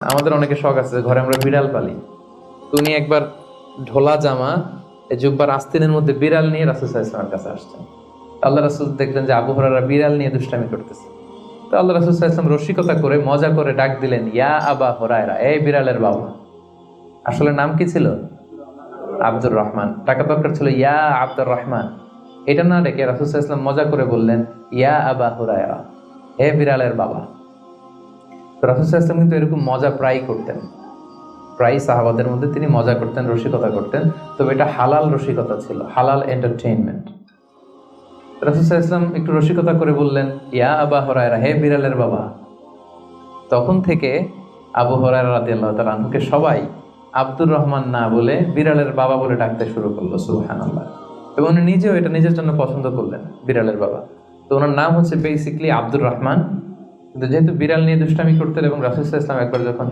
আমাদের অনেকে শখ আছে ঘরে আমরা বিড়াল পালি। তুমি একবার ঢোলা জামা জুব্বার আস্তিনের মধ্যে বিড়াল নিয়ে রাসুল সাল্লাল্লাহু কাছে আসছেন। আল্লাহ রাসুল দেখলেন যে আবু হরারা বিড়াল নিয়ে দুষ্টামি করতেছে। তো আল্লাহ রাসুল সাল্লাম রসিকতা করে মজা করে ডাক দিলেন, ইয়া আবা হরায়রা, এই বিড়ালের বাবা। আসলে নাম কি ছিল? আব্দুর রহমান। টাকা দরকার ছিল, ইয়া আব্দুর রহমান। এটা না ডেকে রাসুল ইসলাম মজা করে বললেন, ইয়া আবা হুরায়রা, হে বিড়ালের বাবা। রাসুল কিন্তু এরকম মজা প্রায় করতেন। প্রায় সাহাবাদের মধ্যে তিনি মজা করতেন, রসিকতা করতেন। তবে এটা হালাল রসিকতা ছিল, হালাল এন্টারটেইনমেন্ট ইসলাম একটু রসিকতা করে বললেন, ইয়া আবা হরায়রা, হে বিড়ালের বাবা! তখন থেকে আবু হরায়রা রাদিয়াল্লাহু তাআলা আনহুকে সবাই আব্দুর রহমান না বলে বিড়ালের বাবা বলে ডাকতে শুরু করল সুহান আল্লাহ এবং উনি নিজেও এটা নিজের জন্য পছন্দ করলেন, বিড়ালের বাবা। তো ওনার নাম হচ্ছে বেসিকলি আব্দুর রহমান। কিন্তু যেহেতু বিড়াল নিয়ে দুষ্টামি করতেন এবং রাসুল ইসলাম একবার যখন